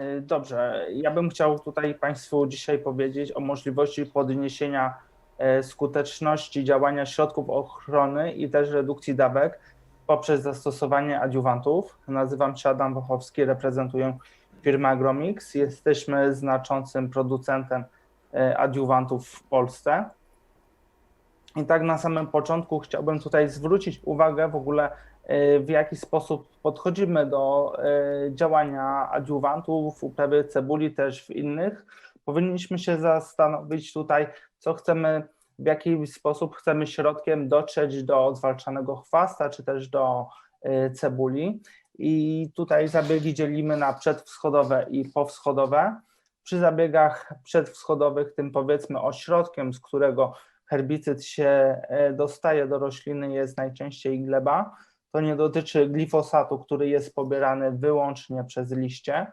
Y, Dobrze, ja bym chciał tutaj Państwu dzisiaj powiedzieć o możliwości podniesienia e, skuteczności działania środków ochrony i też redukcji dawek poprzez zastosowanie adiuwantów. Nazywam się Adam Wochowski, reprezentuję firmę Agromix. Jesteśmy znaczącym producentem e, adiuwantów w Polsce. I tak na samym początku chciałbym tutaj zwrócić uwagę w ogóle, e, w jaki sposób podchodzimy do e, działania adiuwantów, uprawy cebuli, też w innych. Powinniśmy się zastanowić tutaj, co chcemy, w jaki sposób chcemy środkiem dotrzeć do zwalczanego chwasta, czy też do e, cebuli. I tutaj zabiegi dzielimy na przedwschodowe i powschodowe. Przy zabiegach przedwschodowych, tym powiedzmy ośrodkiem, z którego herbicyd się e, dostaje do rośliny, jest najczęściej gleba. To nie dotyczy glifosatu, który jest pobierany wyłącznie przez liście.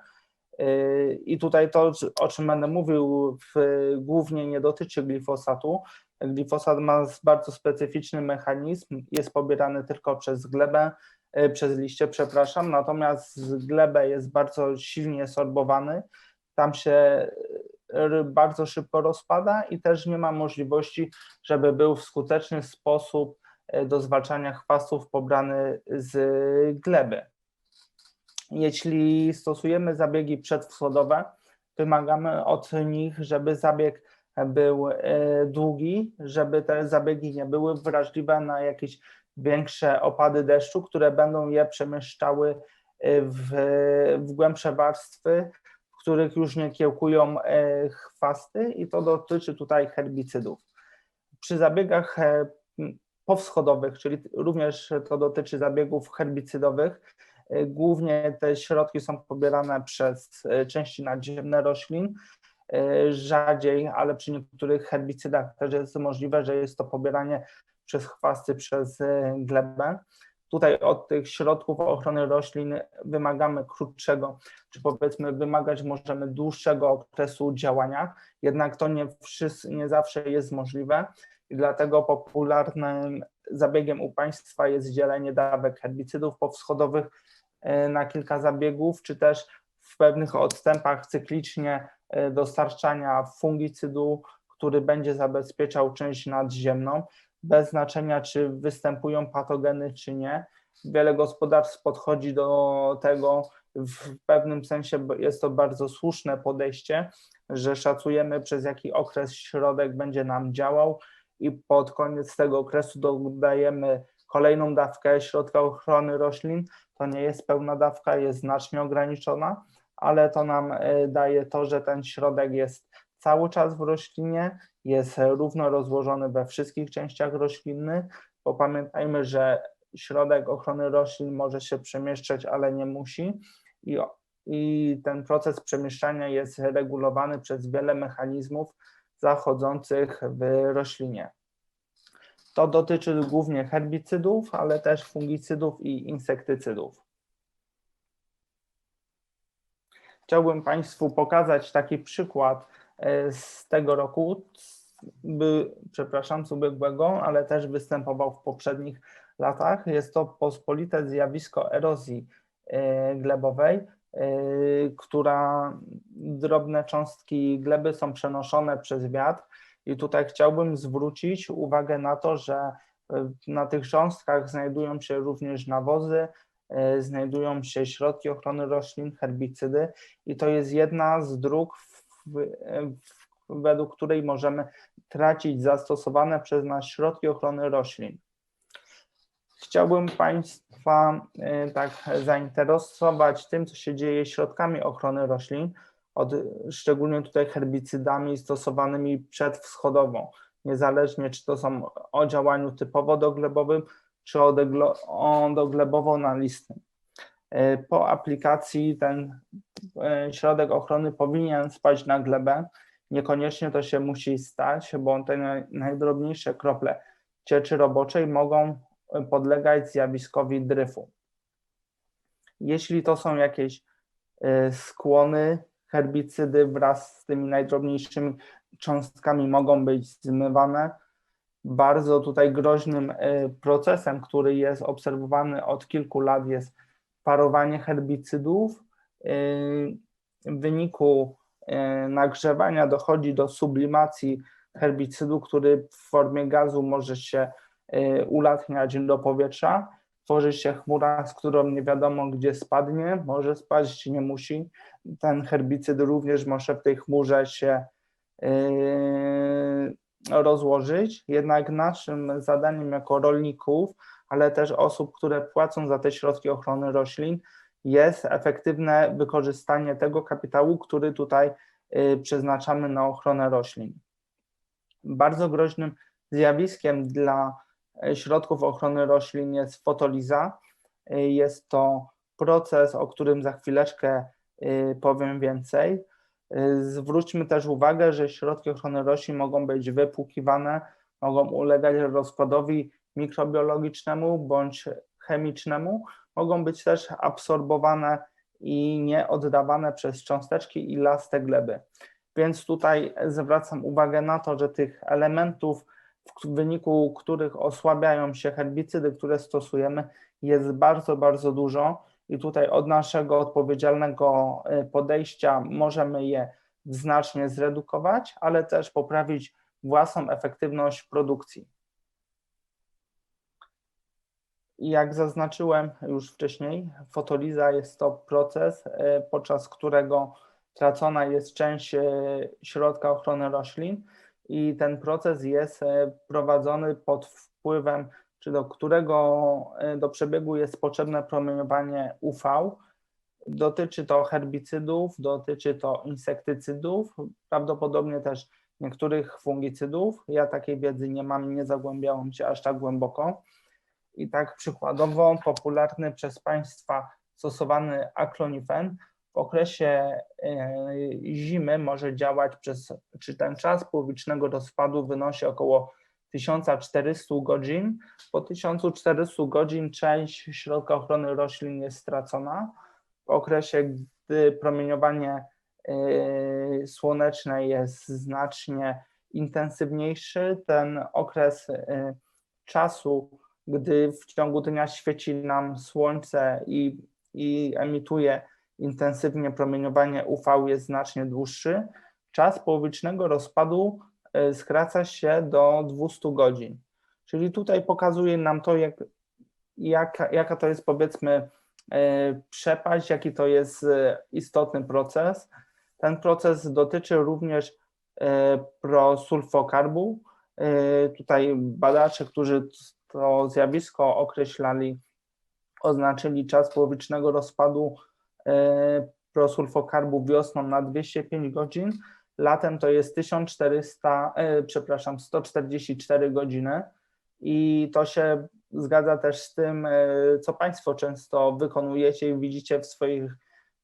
Yy, I tutaj to, o czym będę mówił, w, głównie nie dotyczy glifosatu. Glifosat ma bardzo specyficzny mechanizm, jest pobierany tylko przez glebę, yy, przez liście, przepraszam, natomiast glebę jest bardzo silnie sorbowany, tam się yy, bardzo szybko rozpada i też nie ma możliwości, żeby był w skuteczny sposób do zwalczania chwastów pobrany z gleby. Jeśli stosujemy zabiegi przedwschodowe, wymagamy od nich, żeby zabieg był długi, żeby te zabiegi nie były wrażliwe na jakieś większe opady deszczu, które będą je przemieszczały w, w głębsze warstwy, w których już nie kiełkują chwasty i to dotyczy tutaj herbicydów. Przy zabiegach powschodowych, czyli również to dotyczy zabiegów herbicydowych. Głównie te środki są pobierane przez części nadziemne roślin. Rzadziej, ale przy niektórych herbicydach też jest możliwe, że jest to pobieranie przez chwasty, przez glebę. Tutaj od tych środków ochrony roślin wymagamy krótszego, czy powiedzmy wymagać możemy dłuższego okresu działania, jednak to nie, wszyscy, nie zawsze jest możliwe i dlatego popularnym zabiegiem u Państwa jest dzielenie dawek herbicydów powschodowych na kilka zabiegów, czy też w pewnych odstępach cyklicznie dostarczania fungicydu, który będzie zabezpieczał część nadziemną, bez znaczenia czy występują patogeny, czy nie. Wiele gospodarstw podchodzi do tego w pewnym sensie, jest to bardzo słuszne podejście, że szacujemy przez jaki okres środek będzie nam działał, i pod koniec tego okresu dodajemy kolejną dawkę środka ochrony roślin. To nie jest pełna dawka, jest znacznie ograniczona, ale to nam daje to, że ten środek jest cały czas w roślinie, jest równo rozłożony we wszystkich częściach rośliny, bo pamiętajmy, że środek ochrony roślin może się przemieszczać, ale nie musi i, i ten proces przemieszczania jest regulowany przez wiele mechanizmów, zachodzących w roślinie. To dotyczy głównie herbicydów, ale też fungicydów i insektycydów. Chciałbym Państwu pokazać taki przykład z tego roku, by, przepraszam, z ubiegłego, ale też występował w poprzednich latach. Jest to pospolite zjawisko erozji glebowej, która drobne cząstki gleby są przenoszone przez wiatr i tutaj chciałbym zwrócić uwagę na to, że na tych cząstkach znajdują się również nawozy, znajdują się środki ochrony roślin, herbicydy i to jest jedna z dróg, według której możemy tracić zastosowane przez nas środki ochrony roślin. Chciałbym Państwa tak zainteresować tym, co się dzieje środkami ochrony roślin, od, szczególnie tutaj herbicydami stosowanymi przedwschodową, niezależnie czy to są o działaniu typowo doglebowym, czy o, o doglebowo-nalistnym. Po aplikacji ten środek ochrony powinien spaść na glebę, niekoniecznie to się musi stać, bo te najdrobniejsze krople cieczy roboczej mogą podlegać zjawiskowi dryfu. Jeśli to są jakieś skłony, herbicydy wraz z tymi najdrobniejszymi cząstkami mogą być zmywane. Bardzo tutaj groźnym procesem, który jest obserwowany od kilku lat jest parowanie herbicydów w wyniku e, nagrzewania dochodzi do sublimacji herbicydu, który w formie gazu może się e, ulatniać do powietrza. Tworzy się chmura, z którą nie wiadomo gdzie spadnie, może spaść, nie musi. Ten herbicyd również może w tej chmurze się e, rozłożyć. Jednak naszym zadaniem jako rolników, ale też osób, które płacą za te środki ochrony roślin, jest efektywne wykorzystanie tego kapitału, który tutaj y, przeznaczamy na ochronę roślin. Bardzo groźnym zjawiskiem dla y, środków ochrony roślin jest fotoliza. Y, jest to proces, o którym za chwileczkę powiem więcej. Zwróćmy też uwagę, że środki ochrony roślin mogą być wypłukiwane, mogą ulegać rozkładowi mikrobiologicznemu bądź chemicznemu, mogą być też absorbowane i nie oddawane przez cząsteczki i lastę gleby. Więc tutaj zwracam uwagę na to, że tych elementów, w wyniku których osłabiają się herbicydy, które stosujemy, jest bardzo, bardzo dużo i tutaj od naszego odpowiedzialnego e, podejścia możemy je znacznie zredukować, ale też poprawić własną efektywność produkcji. Jak zaznaczyłem już wcześniej, fotoliza jest to proces, e, podczas którego tracona jest część e, środka ochrony roślin i ten proces jest e, prowadzony pod wpływem, czy do którego do przebiegu jest potrzebne promieniowanie UV. Dotyczy to herbicydów, dotyczy to insektycydów, prawdopodobnie też niektórych fungicydów. Ja takiej wiedzy nie mam, nie zagłębiałem się aż tak głęboko. I tak przykładowo popularny przez Państwa stosowany aklonifen w okresie e, zimy może działać przez, czy ten czas połowicznego rozpadu wynosi około 1400 godzin. Po 1400 godzin część środka ochrony roślin jest stracona. W okresie, gdy promieniowanie e, słoneczne jest znacznie intensywniejszy, ten okres e, czasu gdy w ciągu dnia świeci nam słońce i, i emituje intensywnie promieniowanie UV jest znacznie dłuższy, czas połowicznego rozpadu e, skraca się do 200 godzin. Czyli tutaj pokazuje nam to, jak, jak, jaka to jest powiedzmy e, przepaść, jaki to jest e, istotny proces. Ten proces dotyczy również prosulfokarbu. Tutaj badacze, którzy to zjawisko określali, oznaczyli czas połowicznego rozpadu prosulfokarbu wiosną na 205 godzin, latem to jest 1400, e, przepraszam, 144 godziny i to się zgadza też z tym, e, co Państwo często wykonujecie i widzicie w swoich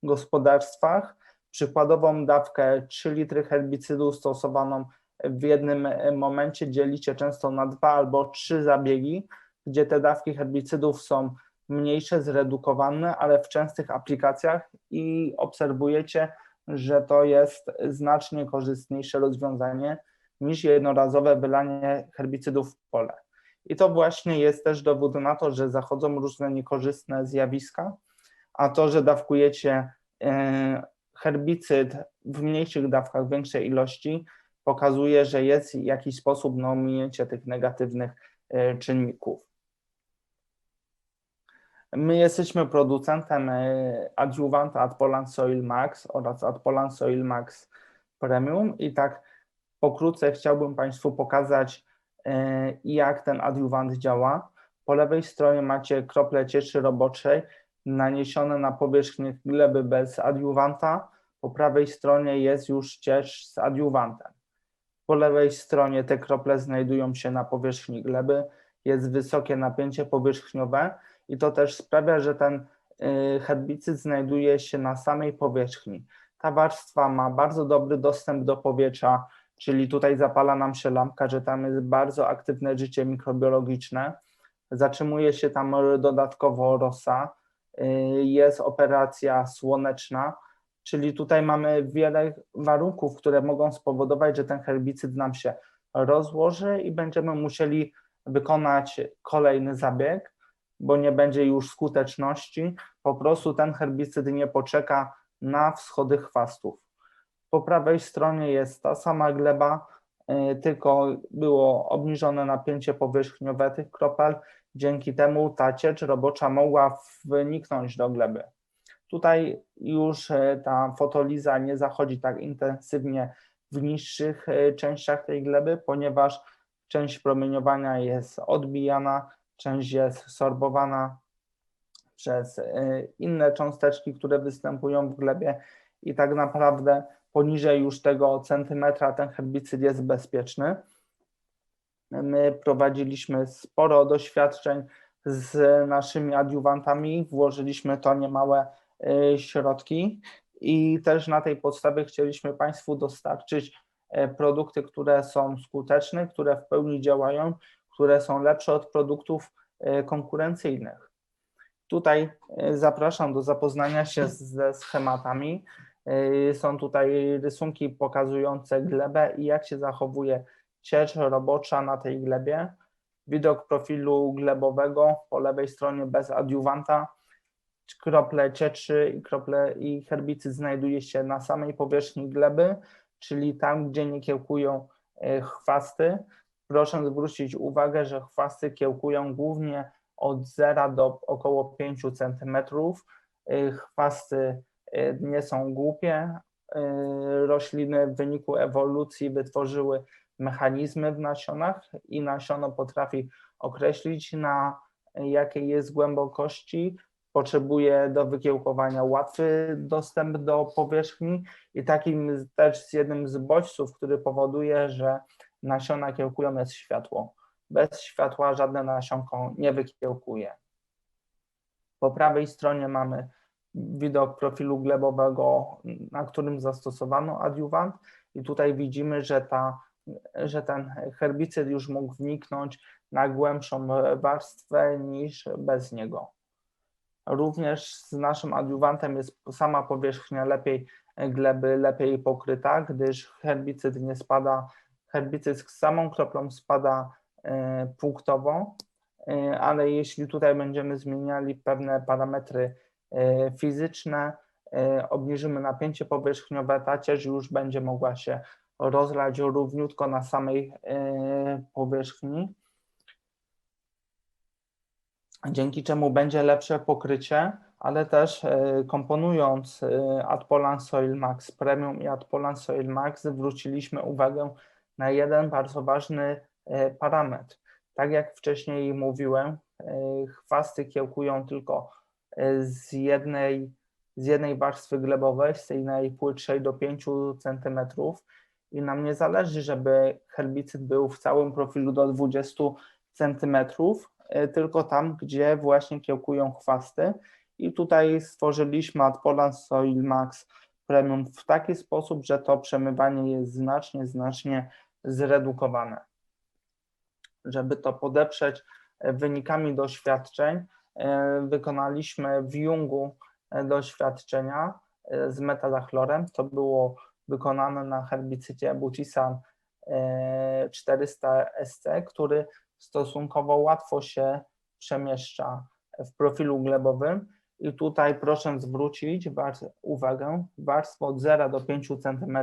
gospodarstwach. Przykładową dawkę 3 litry herbicydu stosowaną w jednym e, momencie dzielicie często na dwa albo trzy zabiegi, gdzie te dawki herbicydów są mniejsze, zredukowane, ale w częstych aplikacjach i obserwujecie, że to jest znacznie korzystniejsze rozwiązanie niż jednorazowe wylanie herbicydów w pole. I to właśnie jest też dowód na to, że zachodzą różne niekorzystne zjawiska, a to, że dawkujecie e, herbicyd w mniejszych dawkach, w większej ilości, pokazuje, że jest jakiś sposób na ominięcie tych negatywnych e, czynników. My jesteśmy producentem e, adiuwanta Adpolan Soil Max oraz Adpolan Soil Max Premium i tak pokrótce chciałbym Państwu pokazać, e, jak ten adiuwant działa. Po lewej stronie macie krople cieczy roboczej naniesione na powierzchnię gleby bez adiuwanta. Po prawej stronie jest już ciecz z adiuwantem. Po lewej stronie te krople znajdują się na powierzchni gleby, jest wysokie napięcie powierzchniowe i to też sprawia, że ten y, herbicyd znajduje się na samej powierzchni. Ta warstwa ma bardzo dobry dostęp do powietrza, czyli tutaj zapala nam się lampka, że tam jest bardzo aktywne życie mikrobiologiczne. Zatrzymuje się tam dodatkowo rosa, y, jest operacja słoneczna, Czyli tutaj mamy wiele warunków, które mogą spowodować, że ten herbicyd nam się rozłoży i będziemy musieli wykonać kolejny zabieg, bo nie będzie już skuteczności. Po prostu ten herbicyd nie poczeka na wschody chwastów. Po prawej stronie jest ta sama gleba, y, tylko było obniżone napięcie powierzchniowe tych kropel. Dzięki temu ta ciecz robocza mogła wniknąć do gleby. Tutaj już y, ta fotoliza nie zachodzi tak intensywnie w niższych częściach tej gleby, ponieważ część promieniowania jest odbijana, część jest sorbowana przez inne cząsteczki, które występują w glebie i tak naprawdę poniżej już tego centymetra ten herbicyd jest bezpieczny. My prowadziliśmy sporo doświadczeń z naszymi adiuwantami, włożyliśmy to niemałe y, środki i też na tej podstawie chcieliśmy Państwu dostarczyć y, produkty, które są skuteczne, które w pełni działają, które są lepsze od produktów y, konkurencyjnych. Tutaj zapraszam do zapoznania się ze schematami. Yy, są tutaj rysunki pokazujące glebę i jak się zachowuje ciecz robocza na tej glebie. Widok profilu glebowego po lewej stronie bez adiuwanta. Krople cieczy i krople i herbicyd znajduje się na samej powierzchni gleby, czyli tam, gdzie nie kiełkują chwasty. Proszę zwrócić uwagę, że chwasty kiełkują głównie od 0 do około 5 cm. Yy, chwasty Y, nie są głupie. Y, rośliny w wyniku ewolucji wytworzyły mechanizmy w nasionach i nasiono potrafi określić na jakiej jest głębokości, potrzebuje do wykiełkowania łatwy dostęp do powierzchni i takim też jednym z bodźców, który powoduje, że nasiona kiełkują jest światło. Bez światła żadne nasionko nie wykiełkuje. Po prawej stronie mamy widok profilu glebowego, na którym zastosowano adiuwant i tutaj widzimy, że, ta, że ten herbicyd już mógł wniknąć na głębszą warstwę niż bez niego. Również z naszym adiuwantem jest sama powierzchnia lepiej gleby, lepiej pokryta, gdyż herbicyd nie spada, herbicyd z samą kroplą spada e, punktowo, e, ale jeśli tutaj będziemy zmieniali pewne parametry E, fizyczne, obniżymy napięcie powierzchniowe, ta ciecz już będzie mogła się rozlać równiutko na samej powierzchni, dzięki czemu będzie lepsze pokrycie, ale też komponując Adpolan Soil Max Premium i Adpolan Soil Max zwróciliśmy uwagę na jeden bardzo ważny parametr. Tak jak wcześniej mówiłem, chwasty kiełkują tylko z jednej, z jednej warstwy glebowej, z tej najpłytszej do 5 cm i nam nie zależy, żeby herbicyd był w całym profilu do 20 cm, e, tylko tam, gdzie właśnie kiełkują chwasty i tutaj stworzyliśmy Adpolan Soil Max Premium w taki sposób, że to przemywanie jest znacznie, znacznie zredukowane. Żeby to podeprzeć e, wynikami doświadczeń, E, wykonaliśmy w Jungu e, doświadczenia z metalachlorem. To było wykonane na herbicydzie Butisan 400 SC, który stosunkowo łatwo się przemieszcza w profilu glebowym. I tutaj proszę zwrócić uwagę, warstwo od 0 do 5 cm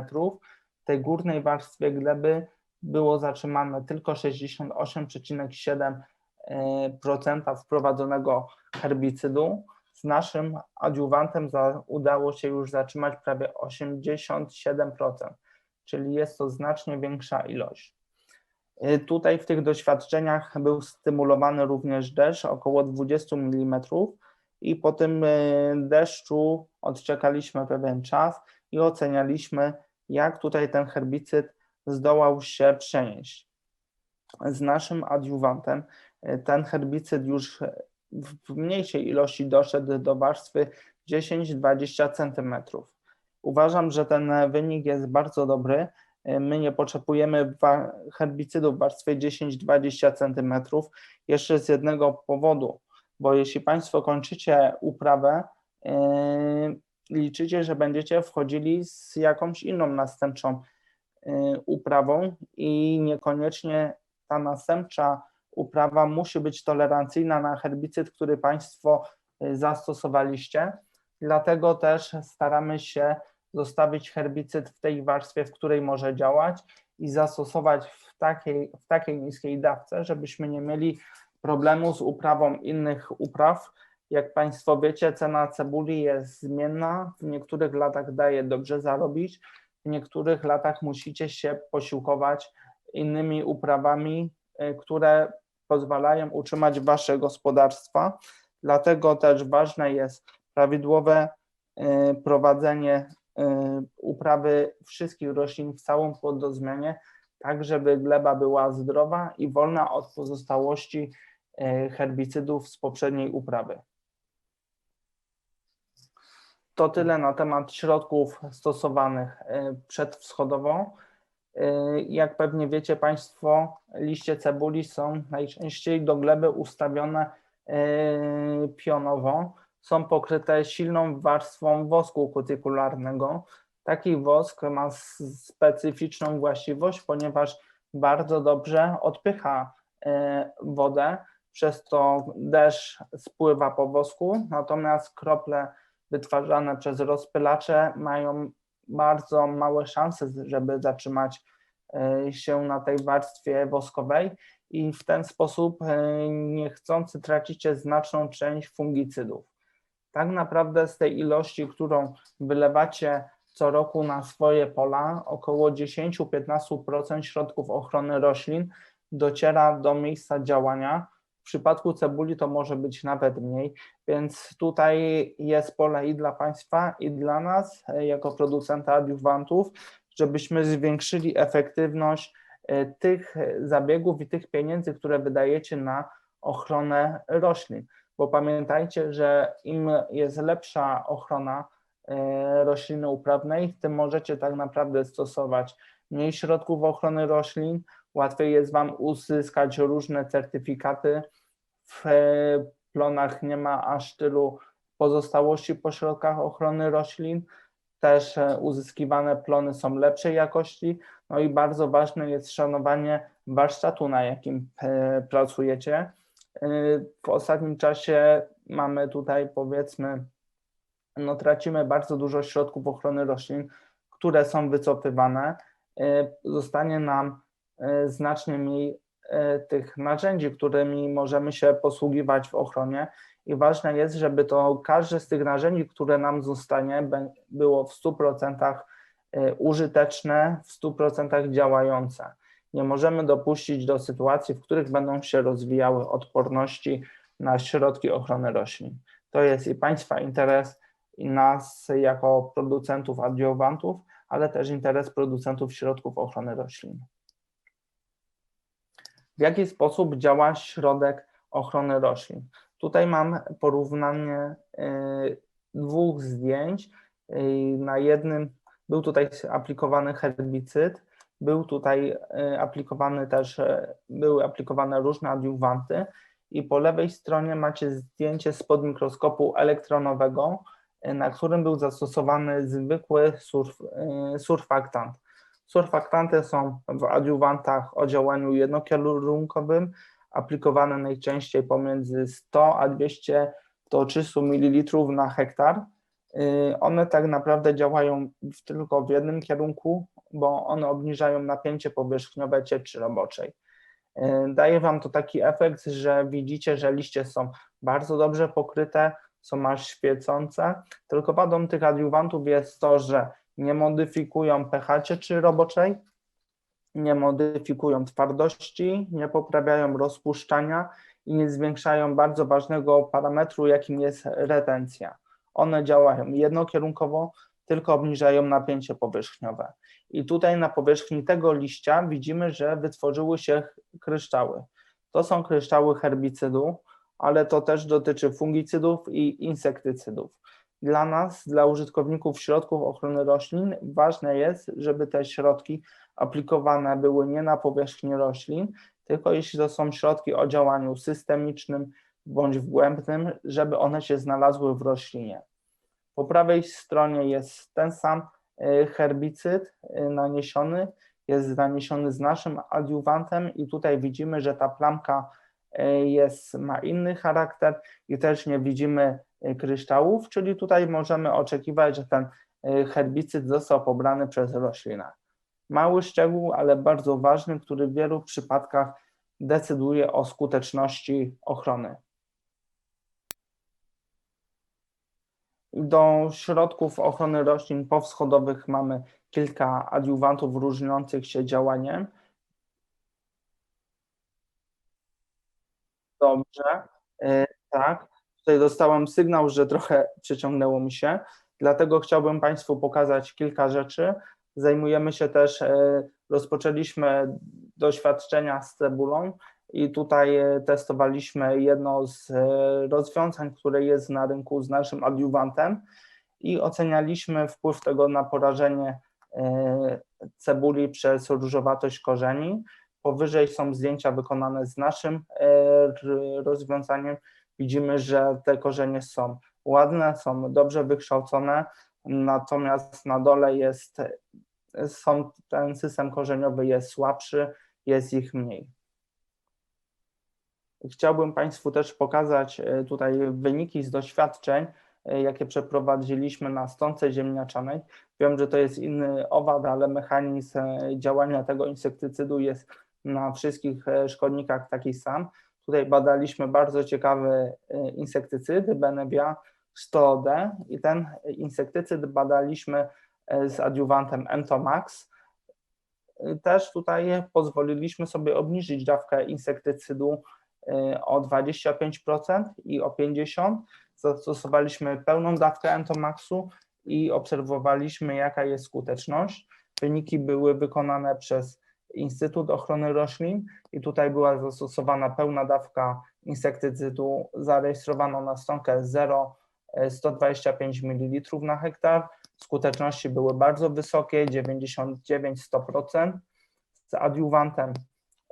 tej górnej warstwie gleby było zatrzymane tylko 68,7 procenta wprowadzonego herbicydu. Z naszym adiuwantem za, udało się już zatrzymać prawie 87%, czyli jest to znacznie większa ilość. Y, tutaj w tych doświadczeniach był stymulowany również deszcz około 20 mm i po tym y, deszczu odczekaliśmy pewien czas i ocenialiśmy, jak tutaj ten herbicyd zdołał się przenieść. Z naszym adiuwantem ten herbicyd już w mniejszej ilości doszedł do warstwy 10-20 cm. Uważam, że ten wynik jest bardzo dobry. My nie potrzebujemy herbicydu w warstwie 10-20 cm jeszcze z jednego powodu, bo jeśli Państwo kończycie uprawę, yy, liczycie, że będziecie wchodzili z jakąś inną następczą yy, uprawą i niekoniecznie ta następcza uprawa musi być tolerancyjna na herbicyd, który Państwo y, zastosowaliście. Dlatego też staramy się zostawić herbicyd w tej warstwie, w której może działać i zastosować w takiej, w takiej niskiej dawce, żebyśmy nie mieli problemu z uprawą innych upraw. Jak Państwo wiecie, cena cebuli jest zmienna. W niektórych latach daje dobrze zarobić, w niektórych latach musicie się posiłkować innymi uprawami, y, które pozwalają utrzymać Wasze gospodarstwa. Dlatego też ważne jest prawidłowe y, prowadzenie y, uprawy wszystkich roślin w całym płodozmianie, tak żeby gleba była zdrowa i wolna od pozostałości herbicydów z poprzedniej uprawy. To tyle na temat środków stosowanych przedwschodowo. Jak pewnie wiecie Państwo, liście cebuli są najczęściej do gleby ustawione pionowo. Są pokryte silną warstwą wosku kutykularnego. Taki wosk ma specyficzną właściwość, ponieważ bardzo dobrze odpycha wodę, przez to deszcz spływa po wosku, natomiast krople wytwarzane przez rozpylacze mają bardzo małe szanse, żeby zatrzymać e, się na tej warstwie woskowej i w ten sposób e, niechcący tracicie znaczną część fungicydów. Tak naprawdę z tej ilości, którą wylewacie co roku na swoje pola, około 10-15% środków ochrony roślin dociera do miejsca działania, w przypadku cebuli to może być nawet mniej, więc tutaj jest pole i dla Państwa, i dla nas, e, jako producenta adiuwantów, żebyśmy zwiększyli efektywność e, tych zabiegów i tych pieniędzy, które wydajecie na ochronę roślin. Bo pamiętajcie, że im jest lepsza ochrona e, rośliny uprawnej, tym możecie tak naprawdę stosować mniej środków ochrony roślin, łatwiej jest Wam uzyskać różne certyfikaty. W plonach nie ma aż tylu pozostałości po środkach ochrony roślin. Też e, uzyskiwane plony są lepszej jakości. No i bardzo ważne jest szanowanie warsztatu, na jakim e, pracujecie. E, w ostatnim czasie mamy tutaj powiedzmy, no tracimy bardzo dużo środków ochrony roślin, które są wycofywane. Zostanie nam E, znacznie mniej e, tych narzędzi, którymi możemy się posługiwać w ochronie i ważne jest, żeby to każde z tych narzędzi, które nam zostanie, było w 100% e, użyteczne, w 100% działające. Nie możemy dopuścić do sytuacji, w których będą się rozwijały odporności na środki ochrony roślin. To jest i Państwa interes, i nas jako producentów adiowantów, ale też interes producentów środków ochrony roślin w jaki sposób działa środek ochrony roślin. Tutaj mam porównanie y, dwóch zdjęć. Y, na jednym był tutaj aplikowany herbicyd, był tutaj y, aplikowany też, były aplikowane różne adiuwanty i po lewej stronie macie zdjęcie spod mikroskopu elektronowego, na którym był zastosowany zwykły surf, surfaktant. Surfaktanty są w adiuwantach o działaniu jednokierunkowym, aplikowane najczęściej pomiędzy 100 a 200 do 300 ml na hektar. Y, one tak naprawdę działają tylko w jednym kierunku, bo one obniżają napięcie powierzchniowe cieczy roboczej. Y, daje Wam to taki efekt, że widzicie, że liście są bardzo dobrze pokryte, są aż świecące, tylko wadą tych adiuwantów jest to, że nie modyfikują pH cieczy roboczej, nie modyfikują twardości, nie poprawiają rozpuszczania i nie zwiększają bardzo ważnego parametru, jakim jest retencja. One działają jednokierunkowo, tylko obniżają napięcie powierzchniowe. I tutaj na powierzchni tego liścia widzimy, że wytworzyły się kryształy. To są kryształy herbicydu, ale to też dotyczy fungicydów i insektycydów dla nas, dla użytkowników środków ochrony roślin, ważne jest, żeby te środki aplikowane były nie na powierzchni roślin, tylko jeśli to są środki o działaniu systemicznym bądź wgłębnym, żeby one się znalazły w roślinie. Po prawej stronie jest ten sam y, herbicyd y, naniesiony, jest naniesiony z naszym adiuwantem i tutaj widzimy, że ta plamka jest, ma inny charakter i też nie widzimy y, kryształów, czyli tutaj możemy oczekiwać, że ten y, herbicyd został pobrany przez roślinę. Mały szczegół, ale bardzo ważny, który w wielu przypadkach decyduje o skuteczności ochrony. Do środków ochrony roślin powschodowych mamy kilka adiuwantów różniących się działaniem. Dobrze, e, tak. Tutaj dostałem sygnał, że trochę przeciągnęło mi się, dlatego chciałbym Państwu pokazać kilka rzeczy. Zajmujemy się też, e, rozpoczęliśmy doświadczenia z cebulą i tutaj e, testowaliśmy jedno z rozwiązań, które jest na rynku z naszym adiuwantem i ocenialiśmy wpływ tego na porażenie cebuli przez różowatość korzeni. Powyżej są zdjęcia wykonane z naszym rozwiązaniem. Widzimy, że te korzenie są ładne, są dobrze wykształcone, natomiast na dole jest, są, ten system korzeniowy jest słabszy, jest ich mniej. Chciałbym Państwu też pokazać e, tutaj wyniki z doświadczeń, e, jakie przeprowadziliśmy na stonce ziemniaczanej. Wiem, że to jest inny owad, ale mechanizm e, działania tego insektycydu jest na wszystkich szkodnikach taki sam. Tutaj badaliśmy bardzo ciekawy insektycyd Benebia 100D i ten insektycyd badaliśmy z adiuwantem Entomax. Też tutaj pozwoliliśmy sobie obniżyć dawkę insektycydu o 25% i o 50%. Zastosowaliśmy pełną dawkę Entomaxu i obserwowaliśmy, jaka jest skuteczność. Wyniki były wykonane przez Instytut Ochrony Roślin i tutaj była zastosowana pełna dawka insektycydu zarejestrowano na stronkę 0 125 ml na hektar. Skuteczności były bardzo wysokie, 99-100%. Z adiuwantem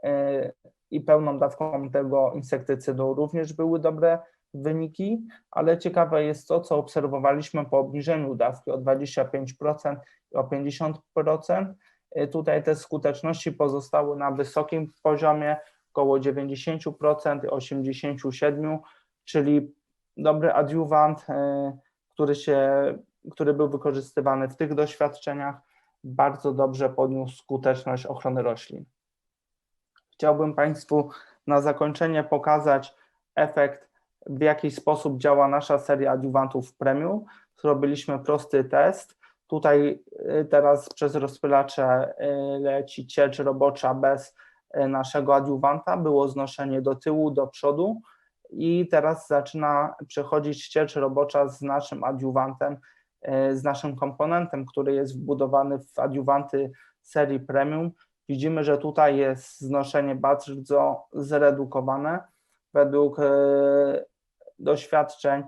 y, i pełną dawką tego insektycydu również były dobre wyniki, ale ciekawe jest to, co obserwowaliśmy po obniżeniu dawki o 25% i o 50%. Y, tutaj te skuteczności pozostały na wysokim poziomie, około 90%, 87%, czyli dobry adiuwant, y, który, się, który był wykorzystywany w tych doświadczeniach, bardzo dobrze podniósł skuteczność ochrony roślin. Chciałbym Państwu na zakończenie pokazać efekt, w jaki sposób działa nasza seria adiuwantów premium. Zrobiliśmy prosty test. Tutaj y, teraz przez rozpylacze y, leci ciecz robocza bez y, naszego adiuwanta. Było znoszenie do tyłu, do przodu i teraz zaczyna przechodzić ciecz robocza z naszym adiuwantem, z naszym komponentem, który jest wbudowany w adiuwanty serii premium Widzimy, że tutaj jest znoszenie bardzo zredukowane. Według doświadczeń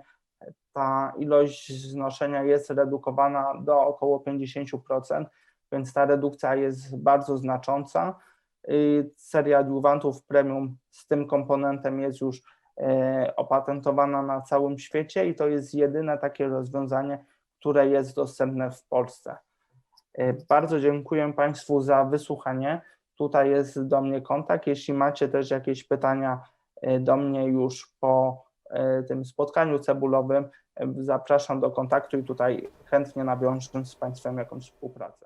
ta ilość znoszenia jest redukowana do około 50%, więc ta redukcja jest bardzo znacząca. Seria adiuwantów premium z tym komponentem jest już e, opatentowana na całym świecie i to jest jedyne takie rozwiązanie, które jest dostępne w Polsce. E, bardzo dziękuję Państwu za wysłuchanie. Tutaj jest do mnie kontakt. Jeśli macie też jakieś pytania e, do mnie już po tym spotkaniu cebulowym, zapraszam do kontaktu i tutaj chętnie nawiążę z Państwem jakąś współpracę.